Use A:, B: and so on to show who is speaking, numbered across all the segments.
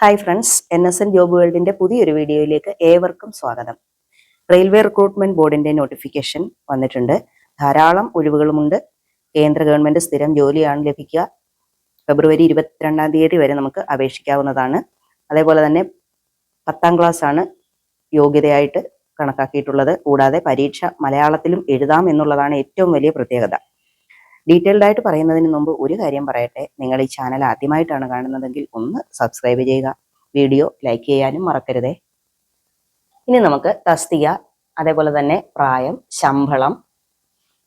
A: Hi friends N S N job വേൾഡിന്റെ പുതിയൊരു വീഡിയോയിലേക്ക് ഏവർക്കും സ്വാഗതം. റെയിൽവേ റിക്രൂട്ട്മെന്റ് ബോർഡിന്റെ നോട്ടിഫിക്കേഷൻ വന്നിട്ടുണ്ട്. ധാരാളം ഒഴിവുകളുമുണ്ട്. കേന്ദ്ര ഗവൺമെന്റ് സ്ഥിരം ജോലിയാണ് ലഭിക്കുക. ഫെബ്രുവരി ഇരുപത്തിരണ്ടാം തീയതി വരെ നമുക്ക് അപേക്ഷിക്കാവുന്നതാണ്. അതേപോലെ തന്നെ പത്താം ക്ലാസ് ആണ് യോഗ്യതയായിട്ട് കണക്കാക്കിയിട്ടുള്ളത്. കൂടാതെ പരീക്ഷ മലയാളത്തിലും എഴുതാം എന്നുള്ളതാണ് ഏറ്റവും വലിയ പ്രത്യേകത. ഡീറ്റെയിൽഡ് ആയിട്ട് പറയുന്നതിന് മുമ്പ് ഒരു കാര്യം പറയട്ടെ. നിങ്ങൾ ഈ ചാനൽ ആദ്യമായിട്ടാണ് കാണുന്നതെങ്കിൽ ഒന്ന് സബ്സ്ക്രൈബ് ചെയ്യുക. വീഡിയോ ലൈക്ക് ചെയ്യാനും മറക്കരുതേ. ഇനി നമുക്ക് തസ്തിക അതേപോലെ തന്നെ പ്രായം ശമ്പളം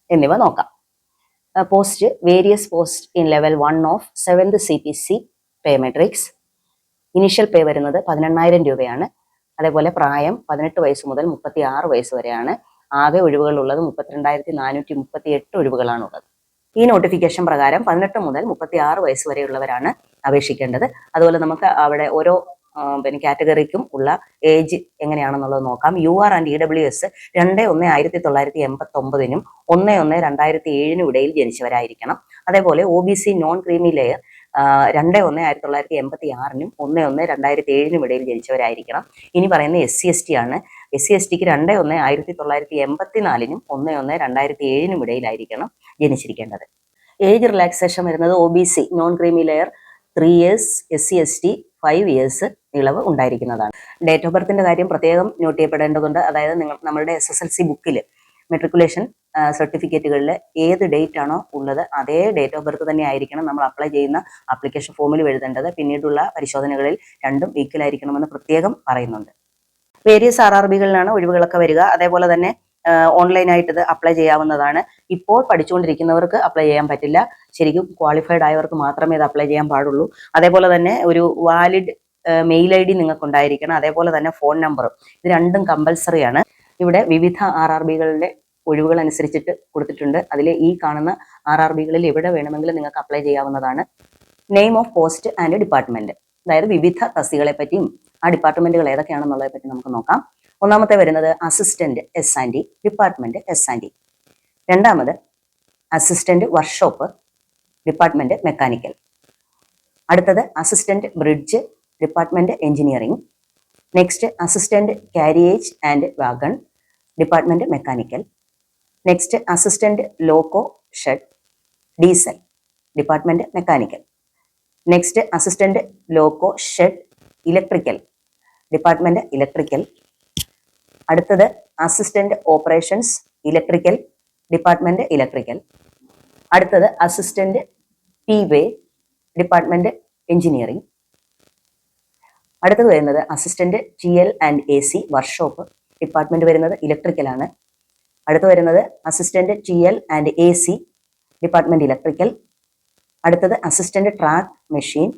A: എന്നിവ നോക്കാം. Post various post in level one of seventh C P C pay matrix initial pay വരുന്നത് പതിനെണ്ണായിരം രൂപയാണ്. അതേപോലെ പ്രായം പതിനെട്ട് വയസ്സ് മുതൽ മുപ്പത്തി ആറ് വയസ്സ് വരെയാണ്. ആകെ ഒഴിവുകളുള്ളത് മുപ്പത്തിരണ്ടായിരത്തി നാനൂറ്റി മുപ്പത്തി എട്ട് ഒഴിവുകളാണുള്ളത് ഈ നോട്ടിഫിക്കേഷൻ പ്രകാരം പതിനെട്ട് മുതൽ മുപ്പത്തി ആറ് വയസ്സ് വരെയുള്ളവരാണ് അപേക്ഷിക്കേണ്ടത്. അതുപോലെ നമുക്ക് അവിടെ ഓരോ പിന്നെ കാറ്റഗറിക്കും ഉള്ള ഏജ് എങ്ങനെയാണെന്നുള്ളത് നോക്കാം. U R and E W S രണ്ട് ഒന്ന് ആയിരത്തി തൊള്ളായിരത്തി എൺപത്തി ഒമ്പതിനും ഒന്ന് ഒന്ന് രണ്ടായിരത്തി ഏഴിനും ഇടയിൽ ജനിച്ചവരായിരിക്കണം. അതേപോലെ O B C non creamy layer രണ്ട് ഒന്ന് ആയിരത്തി തൊള്ളായിരത്തി എൺപത്തി ആറിനും ഒന്ന് ഒന്ന് രണ്ടായിരത്തി ഏഴിനും ഇടയിൽ ജനിച്ചവരായിരിക്കണം. ഇനി പറയുന്ന എസ് സി എസ് ടി ആണ്. എസ് സി എസ് ടിക്ക് രണ്ട് ഒന്ന് ആയിരത്തി തൊള്ളായിരത്തി എൺപത്തി നാലിനും ഒന്ന് ഒന്ന് രണ്ടായിരത്തി ഏഴിനും ഇടയിലായിരിക്കണം. ജനിച്ചിരിക്കേണ്ടത് ഏജ് റിലാക്സേഷൻ വരുന്നത് O B C non creamy layer three years S C S T five years ഇളവ് ഉണ്ടായിരിക്കുന്നതാണ്. ഡേറ്റ് ഓഫ് ബർത്തിന്റെ കാര്യം പ്രത്യേകം നോട്ട് ചെയ്യപ്പെടേണ്ടതുണ്ട്. അതായത് നിങ്ങൾ നമ്മളുടെ എസ് എസ് എൽ സി ബുക്കിൽ മെട്രിക്കുലേഷൻ സർട്ടിഫിക്കറ്റുകളിൽ ഏത് ഡേറ്റ് ആണോ ഉള്ളത് അതേ ഡേറ്റ് ഓഫ് ബർത്ത് തന്നെ ആയിരിക്കണം നമ്മൾ അപ്ലൈ ചെയ്യുന്ന ആപ്ലിക്കേഷൻ ഫോമിൽ എഴുതേണ്ടത്. പിന്നീടുള്ള പരിശോധനകളിൽ രണ്ടും ഈക്വൽ പ്രത്യേകം പറയുന്നുണ്ട്. വേരിയസ് ആർ ആർ ബികളിലാണ് ഒഴിവുകളൊക്കെ വരിക. അതേപോലെ തന്നെ ഓൺലൈനായിട്ട് ഇത് അപ്ലൈ ചെയ്യാവുന്നതാണ്. ഇപ്പോൾ പഠിച്ചുകൊണ്ടിരിക്കുന്നവർക്ക് അപ്ലൈ ചെയ്യാൻ പറ്റില്ല. ശരിക്കും ക്വാളിഫൈഡ് ആയവർക്ക് മാത്രമേ ഇത് അപ്ലൈ ചെയ്യാൻ പാടുള്ളൂ. അതേപോലെ തന്നെ ഒരു വാലിഡ് മെയിൽ ഐ ഡി നിങ്ങൾക്ക് ഉണ്ടായിരിക്കണം അതേപോലെ തന്നെ ഫോൺ നമ്പറും ഇത് രണ്ടും കമ്പൽസറി ആണ്. ഇവിടെ വിവിധ ആർ ആർ ബികളുടെ ഒഴിവുകൾ അനുസരിച്ചിട്ട് കൊടുത്തിട്ടുണ്ട്. അതിൽ ഈ കാണുന്ന ആർ ആർ ബികളിൽ എവിടെ വേണമെങ്കിലും നിങ്ങൾക്ക് അപ്ലൈ ചെയ്യാവുന്നതാണ്. Name of post and department അതായത് വിവിധ തസ്തികളെ പറ്റിയും ആ ഡിപ്പാർട്ട്മെന്റുകൾ ഏതൊക്കെയാണെന്നുള്ളതെ പറ്റി നമുക്ക് നോക്കാം. ഒന്നാമത്തെ വരുന്നത് assistant S and D department S and D രണ്ടാമത് അസിസ്റ്റന്റ് വർക്ക്ഷോപ്പ് ഡിപ്പാർട്ട്മെന്റ് മെക്കാനിക്കൽ അടുത്തത് assistant bridge department engineering next assistant carriage and wagon department mechanical next assistant loco shed diesel department mechanical next assistant loco shed electrical department electrical അടുത്തത് assistant operations electrical department electrical അടുത്തത് assistant P way department engineering അടുത്തത് വരുന്നത് assistant T L and A C workshop department വരുന്നത് electrical ആണ്. അടുത്ത് വരുന്നത് assistant T L and A C department electrical അടുത്തത് assistant track machine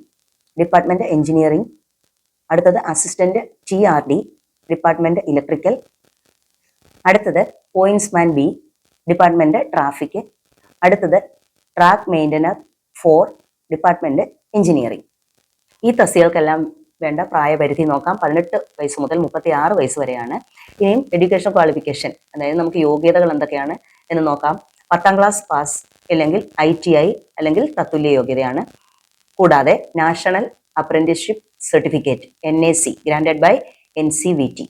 A: department engineering അടുത്തത് assistant T R D department electrical അടുത്തത് pointsman B department traffic അടുത്തത് track maintainer four department engineering ഈ തസ്തികൾക്കെല്ലാം വേണ്ട പ്രായപരിധി നോക്കാം. പതിനെട്ട് വയസ്സ് മുതൽ മുപ്പത്തി ആറ് വയസ്സ് വരെയാണ്. ഇനിയും എഡ്യൂക്കേഷൻ ക്വാളിഫിക്കേഷൻ അതായത് നമുക്ക് യോഗ്യതകൾ എന്തൊക്കെയാണ് എന്ന് നോക്കാം. പത്താം ക്ലാസ് പാസ് അല്ലെങ്കിൽ ഐ ടി ഐ അല്ലെങ്കിൽ തത്തുല്യ യോഗ്യതയാണ്. കൂടാതെ national apprenticeship certificate N A C granted by N C V T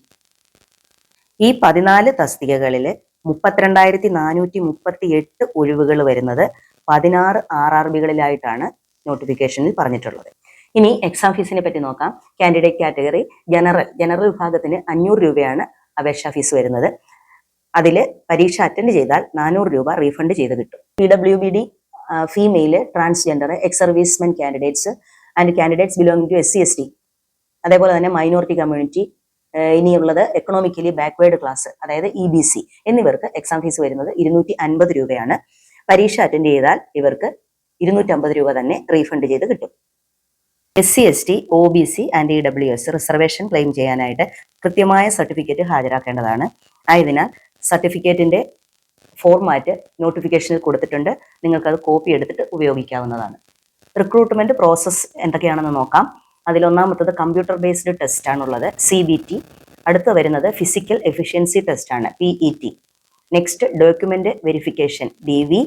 A: ഈ പതിനാല് തസ്തികകളിൽ മുപ്പത്തിരണ്ടായിരത്തി നാനൂറ്റി മുപ്പത്തി എട്ട് ഒഴിവുകൾ വരുന്നത് പതിനാറ് ആർ ആർ ബികളിലായിട്ടാണ് നോട്ടിഫിക്കേഷനിൽ പറഞ്ഞിട്ടുള്ളത്. ഇനി എക്സാം ഫീസിനെ പറ്റി നോക്കാം. കാൻഡിഡേറ്റ് കാറ്റഗറി ജനറൽ ജനറൽ വിഭാഗത്തിന് അഞ്ഞൂറ് രൂപയാണ് അപേക്ഷാ ഫീസ് വരുന്നത്. അതിൽ പരീക്ഷ അറ്റൻഡ് ചെയ്താൽ നാനൂറ് രൂപ റീഫണ്ട് ചെയ്ത് കിട്ടും. P W B D female transgender ex servicemen candidates and candidates belonging to S C S T അതേപോലെ തന്നെ മൈനോറിറ്റി കമ്മ്യൂണിറ്റി ഇനിയുള്ളത് എക്കണോമിക്കലി ബാക്ക്വേർഡ് ക്ലാസ് അതായത് ഇ ബി സി എന്നിവർക്ക് എക്സാം ഫീസ് വരുന്നത് ഇരുന്നൂറ്റി അൻപത് രൂപയാണ്. പരീക്ഷ അറ്റൻഡ് ചെയ്താൽ ഇവർക്ക് ഇരുന്നൂറ്റമ്പത് രൂപ തന്നെ റീഫണ്ട് ചെയ്ത് കിട്ടും. S C S T O B C and E W S reservation claim ചെയ്യാനായിട്ട് കൃത്യമായ സർട്ടിഫിക്കറ്റ് ഹാജരാക്കേണ്ടതാണ്. ആയതിനാൽ സർട്ടിഫിക്കറ്റിന്റെ ഫോർമാറ്റ് നോട്ടിഫിക്കേഷനിൽ കൊടുത്തിട്ടുണ്ട്. നിങ്ങൾക്കത് കോപ്പി എടുത്തിട്ട് ഉപയോഗിക്കാവുന്നതാണ്. റിക്രൂട്ട്മെന്റ് പ്രോസസ്സ് എന്തൊക്കെയാണെന്ന് നോക്കാം. അതിലൊന്നാമത്തത് കമ്പ്യൂട്ടർ ബേസ്ഡ് ടെസ്റ്റ് ആണുള്ളത് സി ബി ടി അടുത്ത് വരുന്നത് ഫിസിക്കൽ എഫിഷ്യൻസി ടെസ്റ്റ് ആണ് P E T next document verification D V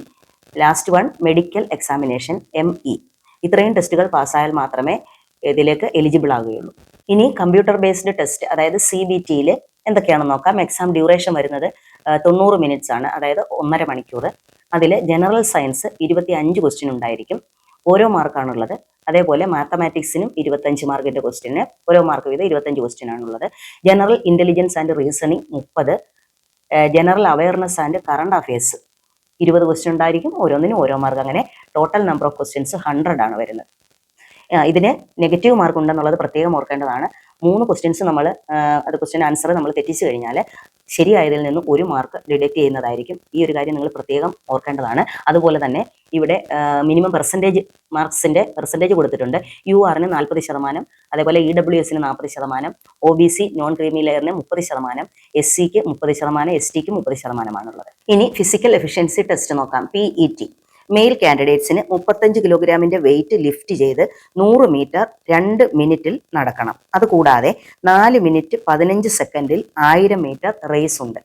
A: last one medical examination M E ഇത്രയും ടെസ്റ്റുകൾ പാസ്സായാൽ മാത്രമേ ഇതിലേക്ക് എലിജിബിൾ ആകുകയുള്ളൂ ഇനി കമ്പ്യൂട്ടർ ബേസ്ഡ് ടെസ്റ്റ് അതായത് സി ബി ടിയിൽ എന്തൊക്കെയാണെന്ന് നോക്കാം. എക്സാം ഡ്യൂറേഷൻ വരുന്നത് തൊണ്ണൂറ് മിനിറ്റ്സ് ആണ് അതായത് ഒന്നര മണിക്കൂർ അതിൽ ജനറൽ സയൻസ് ഇരുപത്തി അഞ്ച് ക്വസ്റ്റ്യൻ ഉണ്ടായിരിക്കും. ഓരോ മാർക്കാണുള്ളത്. അതേപോലെ മാത്തമാറ്റിക്സിനും ഇരുപത്തഞ്ച് മാർക്കിന്റെ ക്വസ്റ്റ്യന് ഓരോ മാർക്ക് വീതം ഇരുപത്തഞ്ച് ക്വസ്റ്റ്യൻ ആണുള്ളത്. ജനറൽ ഇന്റലിജൻസ് ആൻഡ് റീസണിങ് മുപ്പത് general awareness and current affairs ഇരുപത് ക്വസ്റ്റ്യൻ ഉണ്ടായിരിക്കും. ഓരോന്നിനും ഓരോ മാർക്ക്. അങ്ങനെ total number of questions hundred ആണ് വരുന്നത്. ഇതിന് നെഗറ്റീവ് മാർക്ക് ഉണ്ടെന്നുള്ളത് പ്രത്യേകം ഓർക്കേണ്ടതാണ്. മൂന്ന് ക്വസ്റ്റ്യൻസ് നമ്മൾ അത് ക്വസ്റ്റ്യൻ ആൻസർ നമ്മൾ തെറ്റിച്ചു കഴിഞ്ഞാൽ ശരിയായതിൽ നിന്ന് ഒരു മാർക്ക് ഡിഡക്റ്റ് ചെയ്യുന്നതായിരിക്കും. ഈ ഒരു കാര്യം നിങ്ങൾ പ്രത്യേകം ഓർക്കേണ്ടതാണ്. അതുപോലെ തന്നെ ഇവിടെ മിനിമം പെർസെന്റേജ് മാർക്സിന്റെ പെർസെന്റേജ് കൊടുത്തിട്ടുണ്ട്. യു ആറിന് നാൽപ്പത് ശതമാനം അതേപോലെ ഇ ഡബ്ല്യു എസിന് നാൽപ്പത് ശതമാനം O B C non creamy ലെയറിന് മുപ്പത് ശതമാനം എസ് സിക്ക് മുപ്പത് ശതമാനം എസ് ടിക്ക് മുപ്പത് ശതമാനമാണുള്ളത്. ഇനി ഫിസിക്കൽ എഫിഷ്യൻസി ടെസ്റ്റ് നോക്കാം. പി ഇ ടി മെയിൽ കാൻഡിഡേറ്റ്സിന് മുപ്പത്തഞ്ച് കിലോഗ്രാമിന്റെ വെയിറ്റ് ലിഫ്റ്റ് ചെയ്ത് നൂറ് മീറ്റർ രണ്ട് മിനിറ്റിൽ നടക്കണം. അതുകൂടാതെ നാല് മിനിറ്റ് പതിനഞ്ച് സെക്കൻഡിൽ ആയിരം മീറ്റർ റേസ് ഉണ്ട്.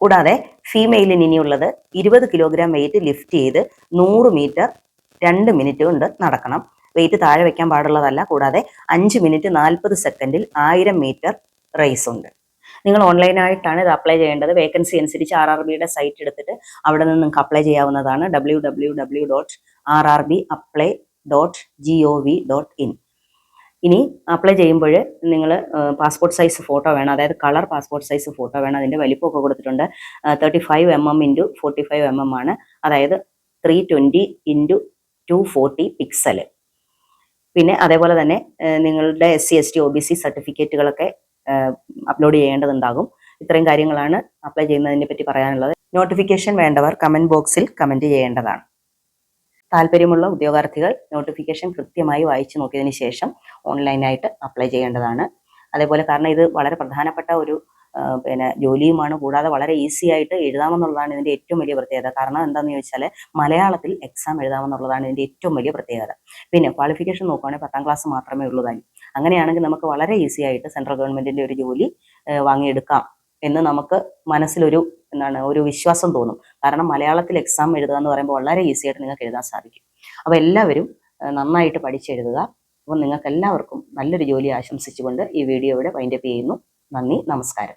A: കൂടാതെ ഫീമെയിലിന് ഇനിയുള്ളത് ഇരുപത് കിലോഗ്രാം വെയിറ്റ് ലിഫ്റ്റ് ചെയ്ത് നൂറ് മീറ്റർ രണ്ട് മിനിറ്റ് കൊണ്ട് നടക്കണം. വെയിറ്റ് താഴെ വയ്ക്കാൻ പാടുള്ളതല്ല. കൂടാതെ അഞ്ച് മിനിറ്റ് നാൽപ്പത് സെക്കൻഡിൽ ആയിരം മീറ്റർ റേസ് ഉണ്ട്. നിങ്ങൾ ഓൺലൈനായിട്ടാണ് ഇത് അപ്ലൈ ചെയ്യേണ്ടത്. വേക്കൻസി അനുസരിച്ച് ആർ ആർ ബിയുടെ സൈറ്റ് എടുത്തിട്ട് അവിടെ നിന്ന് നിങ്ങൾക്ക് അപ്ലൈ ചെയ്യാവുന്നതാണ്. W W W dot R R B apply dot G O V dot in. ഇനി അപ്ലൈ ചെയ്യുമ്പോൾ നിങ്ങൾ പാസ്പോർട്ട് സൈസ് ഫോട്ടോ വേണം. അതായത് കളർ പാസ്പോർട്ട് സൈസ് ഫോട്ടോ വേണം. അതിന്റെ വലിപ്പമൊക്കെ കൊടുത്തിട്ടുണ്ട്. Thirty five M M into forty five M M ആണ്. അതായത് three twenty into two forty pixel പിന്നെ അതേപോലെ തന്നെ നിങ്ങളുടെ S C S T O B C സർട്ടിഫിക്കറ്റുകളൊക്കെ upload ചെയ്യേണ്ടതുണ്ടാകും. ഇത്രയും കാര്യങ്ങളാണ് അപ്ലൈ ചെയ്യുന്നതിനെ പറ്റി പറയാനുള്ളത്. നോട്ടിഫിക്കേഷൻ വേണ്ടവർ കമന്റ് ബോക്സിൽ കമന്റ് ചെയ്യേണ്ടതാണ്. താല്പര്യമുള്ള ഉദ്യോഗാർത്ഥികൾ നോട്ടിഫിക്കേഷൻ കൃത്യമായി വായിച്ചു നോക്കിയതിന് ശേഷം ഓൺലൈനായിട്ട് അപ്ലൈ ചെയ്യേണ്ടതാണ്. അതേപോലെ കാരണം ഇത് വളരെ പ്രധാനപ്പെട്ട ഒരു പിന്നെ ജോലിയുമാണ്. കൂടാതെ വളരെ ഈസി ആയിട്ട് എഴുതാമെന്നുള്ളതാണ് ഇതിന്റെ ഏറ്റവും വലിയ പ്രത്യേകത. കാരണം എന്താണെന്ന് ചോദിച്ചാൽ മലയാളത്തിൽ എക്സാം എഴുതാമെന്നുള്ളതാണ് ഇതിന്റെ ഏറ്റവും വലിയ പ്രത്യേകത. പിന്നെ ക്വാളിഫിക്കേഷൻ നോക്കുകയാണെങ്കിൽ പത്താം ക്ലാസ് മാത്രമേ ഉള്ളൂ താനും അങ്ങനെയാണെങ്കിൽ നമുക്ക് വളരെ ഈസി ആയിട്ട് സെൻട്രൽ ഗവൺമെന്റിന്റെ ഒരു ജോലി വാങ്ങിയെടുക്കാം എന്ന് നമുക്ക് മനസ്സിലൊരു എന്താണ് ഒരു വിശ്വാസം തോന്നും. കാരണം മലയാളത്തിൽ എക്സാം എഴുതുക എന്ന് പറയുമ്പോൾ വളരെ ഈസി ആയിട്ട് നിങ്ങൾക്ക് എഴുതാൻ സാധിക്കും. അപ്പോൾ എല്ലാവരും നന്നായിട്ട് പഠിച്ചെഴുതുക. അപ്പോൾ നിങ്ങൾക്ക് എല്ലാവർക്കും നല്ലൊരു ജോലി ആശംസിച്ചുകൊണ്ട് ഈ വീഡിയോ ഇവിടെ വൈൻഡപ്പ് ചെയ്യുന്നു. നന്ദി നമസ്കാരം.